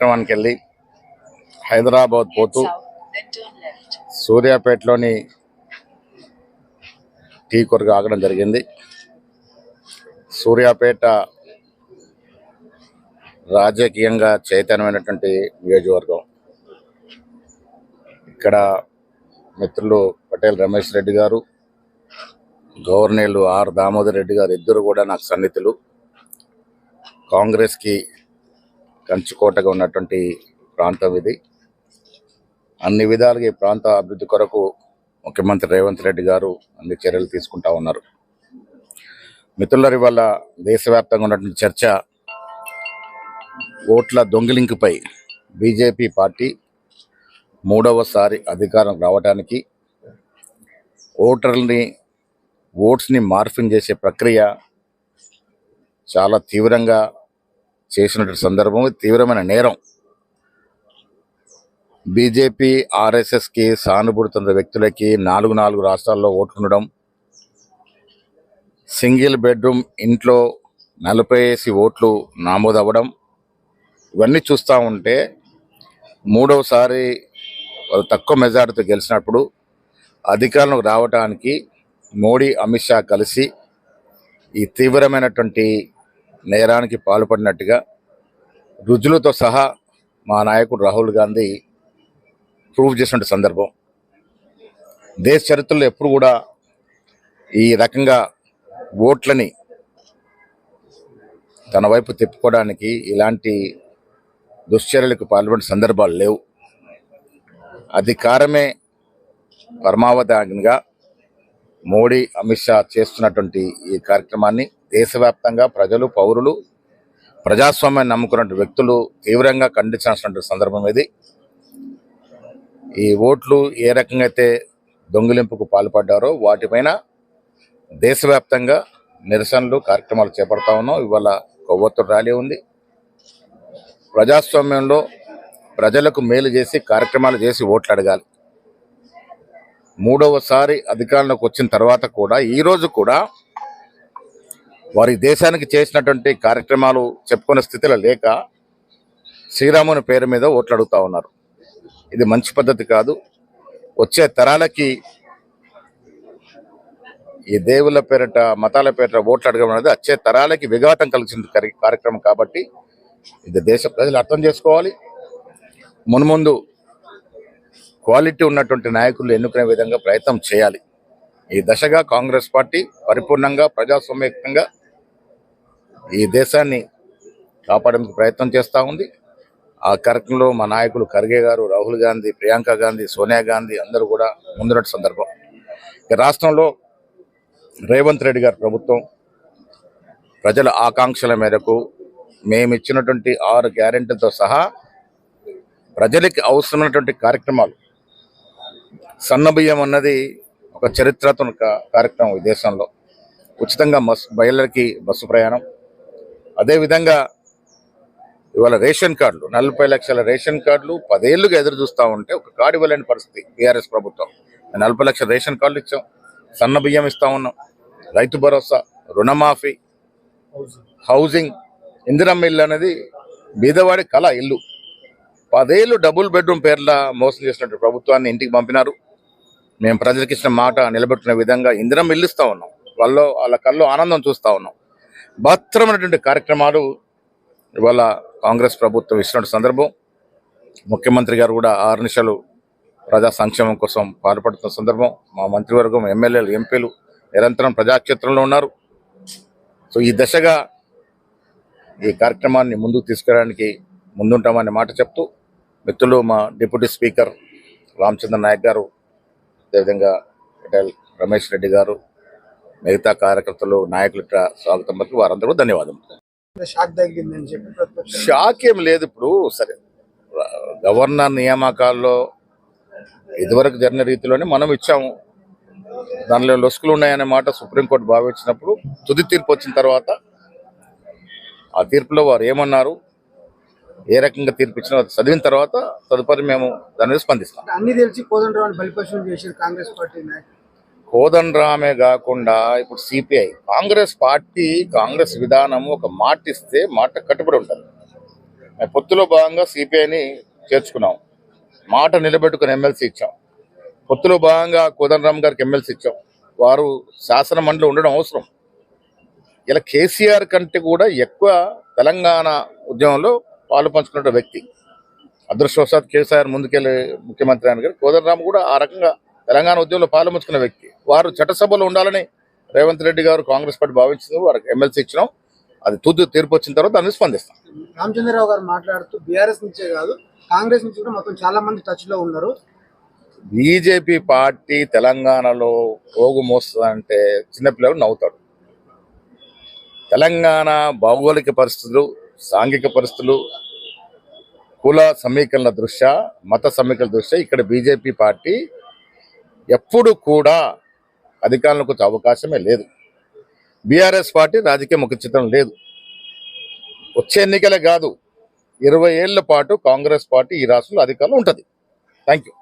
కార్యక్రమానికి వెళ్ళి హైదరాబాద్ పోతూ సూర్యాపేటలోని టీ కొరకు ఆగడం జరిగింది. సూర్యాపేట రాజకీయంగా చైతన్యమైనటువంటి నియోజకవర్గం. ఇక్కడ మిత్రులు పటేల్ రమేష్ రెడ్డి గారు గవర్నర్లు ఆర్ దామోదర్ రెడ్డి గారు ఇద్దరు కూడా నాకు సన్నిహితులు. కాంగ్రెస్కి కంచుకోటగా ఉన్నటువంటి ప్రాంతం ఇది. అన్ని విధాలుగా ఈ ప్రాంత అభివృద్ధి కొరకు ముఖ్యమంత్రి రేవంత్ రెడ్డి గారు అన్ని చర్యలు తీసుకుంటా ఉన్నారు. మిత్రులరి వల్ల దేశవ్యాప్తంగా ఉన్నటువంటి చర్చ ఓట్ల దొంగిలింపుపై బీజేపీ పార్టీ మూడవసారి అధికారం రావడానికి ఓటర్లని ఓట్స్ని మార్ఫింగ్ చేసే ప్రక్రియ చాలా తీవ్రంగా చేసినటువంటి సందర్భం తీవ్రమైన నేరం. బీజేపీ ఆర్ఎస్ఎస్కి సానుభూతి ఉన్న వ్యక్తులకి నాలుగు నాలుగు రాష్ట్రాల్లో ఓట్లుండడం సింగిల్ బెడ్రూమ్ ఇంట్లో నలభై వేసి ఓట్లు నమోదవ్వడం ఇవన్నీ చూస్తూ ఉంటే మూడవసారి వాళ్ళు తక్కువ మెజార్టీతో గెలిచినప్పుడు అధికారంలోకి రావడానికి మోడీ అమిత్ షా కలిసి ఈ తీవ్రమైనటువంటి నేరానికి పాల్పడినట్టుగా రుజులతో సహా మా నాయకుడు రాహుల్ గాంధీ ప్రూవ్ చేసిన సందర్భం. దేశ చరిత్రలో ఎప్పుడు కూడా ఈ రకంగా ఓట్లని తన వైపు తిప్పుకోవడానికి ఇలాంటి దుశ్చర్యలకు పాల్పడిన సందర్భాలు లేవు. అధికారమే పరమావధిగా మోడీ అమిత్ షా చేస్తున్నటువంటి ఈ కార్యక్రమాన్ని దేశవ్యాప్తంగా ప్రజలు పౌరులు ప్రజాస్వామ్యాన్ని నమ్ముకున్న వ్యక్తులు తీవ్రంగా ఖండించాల్సినటువంటి సందర్భం ఇది. ఈ ఓట్లు ఏ రకంగా అయితే దొంగిలింపుకు పాల్పడ్డారో వాటిపైన దేశవ్యాప్తంగా నిరసనలు కార్యక్రమాలు చేపడతా ఉన్నాం. ఇవాళ కొవ్వొత్తు ర్యాలీ ఉంది. ప్రజాస్వామ్యంలో ప్రజలకు మేలు చేసి కార్యక్రమాలు చేసి ఓట్లు అడగాలి. మూడవసారి అధికారంలోకి వచ్చిన తర్వాత కూడా ఈరోజు కూడా వారి దేశానికి చేసినటువంటి కార్యక్రమాలు చెప్పుకునే స్థితిలో లేక శ్రీరాముని పేరు మీద ఓట్లు అడుగుతూ ఉన్నారు. ఇది మంచి పద్ధతి కాదు. వచ్చే తరాలకి ఈ దేవుళ్ళ పేరిట మతాల పేరిట ఓట్లు అడగడం అనేది వచ్చే తరాలకి విఘాతం కలిసిన కార్యక్రమం కాబట్టి ఇది దేశ ప్రజలు అర్థం చేసుకోవాలి. మున్ముందు క్వాలిటీ ఉన్నటువంటి నాయకులు ఎన్నుకునే విధంగా ప్రయత్నం చేయాలి. ఈ దశగా కాంగ్రెస్ పార్టీ పరిపూర్ణంగా ప్రజాస్వామ్యయుక్తంగా ఈ దేశాన్ని కాపాడడానికి ప్రయత్నం చేస్తూ ఉంది. ఆ కార్యక్రమంలో మా నాయకులు ఖర్గే గారు రాహుల్ గాంధీ ప్రియాంక గాంధీ సోనియా గాంధీ అందరూ కూడా ముందున్నట్టు సందర్భం. ఇక రాష్ట్రంలో రేవంత్ రెడ్డి గారి ప్రభుత్వం ప్రజల ఆకాంక్షల మేరకు మేము ఇచ్చినటువంటి ఆరు గ్యారెంటీలతో సహా ప్రజలకి అవసరమైనటువంటి కార్యక్రమాలు సన్నబియ్యం అన్నది ఒక చరిత్రాత్మక కార్యక్రమం ఈ దేశంలో. ఉచితంగా బస్ మహిళలకి బస్సు ప్రయాణం. అదేవిధంగా ఇవాళ రేషన్ కార్డులు నలభై లక్షల రేషన్ కార్డులు పదేళ్ళుగా ఎదురు చూస్తూ ఉంటే ఒక కార్డు ఇవ్వలేని పరిస్థితి టీఆర్ఎస్ ప్రభుత్వం. నలభై లక్షల రేషన్ కార్డులు ఇచ్చాం. సన్న బియ్యం ఇస్తా ఉన్నాం. రైతు భరోసా రుణమాఫీ హౌసింగ్ ఇందిరమ్మ ఇల్లు అనేది బీదవాడి కళ ఇల్లు. పదేళ్ళు డబుల్ బెడ్రూమ్ పేర్ల మోసం చేసినట్టు ప్రభుత్వాన్ని ఇంటికి పంపినారు. మేము ప్రజలకు ఇచ్చిన మాట నిలబెట్టిన విధంగా ఇందిరం ఇల్లు ఉన్నాం. వాళ్ళు వాళ్ళ కళ్ళు ఆనందం చూస్తా ఉన్నాం. భద్రమైనటువంటి కార్యక్రమాలు ఇవాళ కాంగ్రెస్ ప్రభుత్వం ఇచ్చినటువంటి సందర్భం. ముఖ్యమంత్రి గారు కూడా ఆరు నిమిషాలు ప్రజా సంక్షేమం కోసం పాల్పడుతున్న సందర్భం. మా మంత్రివర్గం ఎమ్మెల్యేలు ఎంపీలు నిరంతరం ప్రజాక్షేత్రంలో ఉన్నారు. సో ఈ దశగా ఈ కార్యక్రమాన్ని ముందుకు తీసుకెళ్ళడానికి ముందుంటామని మాట చెప్తూ మిత్రులు మా డిప్యూటీ స్పీకర్ రామచంద్ర నాయక్ గారు అదేవిధంగా పటేల్ రమేష్ రెడ్డి గారు మిగతా కార్యకర్తలు నాయకులు ఇట్లా స్వాగతం పలికి వారందరూ ధన్యవాదం షాక్ తగ్గిందని చెప్పి షాక్ ఏం లేదు ఇప్పుడు సరే. గవర్నర్ నియామకాల్లో ఇదివరకు జరిగిన రీతిలోనే మనం ఇచ్చాము. దానిలో లొసుకులు ఉన్నాయనే మాట సుప్రీంకోర్టు భావించినప్పుడు తుది తీర్పు వచ్చిన తర్వాత ఆ తీర్పులో వారు ఏమన్నారు? ఏ రకంగా తీర్పు ఇచ్చినా చదివిన తర్వాత తదుపరి మేము దాని మీద స్పందిస్తాం. అన్ని తెలిసి కోదండరావు బలిపశం చేశారు కాంగ్రెస్ పార్టీ నాయకులు. కోదన్ రామే కాకుండా ఇప్పుడు సిపిఐ కాంగ్రెస్ పార్టీ కాంగ్రెస్ విధానం ఒక మాట ఇస్తే మాట కట్టుబడి ఉంటుంది. పొత్తులో భాగంగా సిపిఐని చేర్చుకున్నాం. మాట నిలబెట్టుకుని ఎమ్మెల్సీ ఇచ్చాం. పొత్తులో భాగంగా కోదండరామ్ గారికి ఎమ్మెల్సీ ఇచ్చాం. వారు శాసన మండలి ఉండడం అవసరం. ఇలా కేసీఆర్ కంటే కూడా ఎక్కువ తెలంగాణ ఉద్యమంలో పాలు పంచుకున్న వ్యక్తి. అదృష్టవశాత్ కేసీఆర్ ముందుకెళ్ళి ముఖ్యమంత్రి అయిన గారు. కోదండరామ్ కూడా ఆ రకంగా తెలంగాణ ఉద్యమంలో పాలు పంచుకున్న వ్యక్తి. వారు చట్టసభలో ఉండాలని రేవంత్ రెడ్డి గారు కాంగ్రెస్ పార్టీ భావించింది వారికి ఎమ్మెల్సీ ఇచ్చినాం. అది తుది తీర్పు వచ్చిన తర్వాత దాన్ని స్పందిస్తాం. రామచంద్రరావు గారు మాట్లాడుతూ బీఆర్ఎస్ నుంచే కాదు కాంగ్రెస్ నుంచి కూడా మొత్తం చాలా మంది టచ్లో ఉన్నారు. బీజేపీ పార్టీ తెలంగాణలో పోగు మోస్తుందంటే చిన్నపిల్లలు నవ్వుతాడు తెలంగాణ భౌగోళిక పరిస్థితులు సాంఘిక పరిస్థితులు కుల సమీకరణ దృష్ట్యా మత సమీకరణ దృష్ట్యా ఇక్కడ బీజేపీ పార్టీ ఎప్పుడు కూడా అధికారంలోకి వచ్చే అవకాశమే లేదు. బీఆర్ఎస్ పార్టీ రాజకీయ ముఖ చిత్రం లేదు. వచ్చే ఎన్నికలే కాదు ఇరవై ఏళ్ళ పాటు కాంగ్రెస్ పార్టీ ఈ రాష్ట్రంలో అధికారంలో ఉంటుంది. Thank you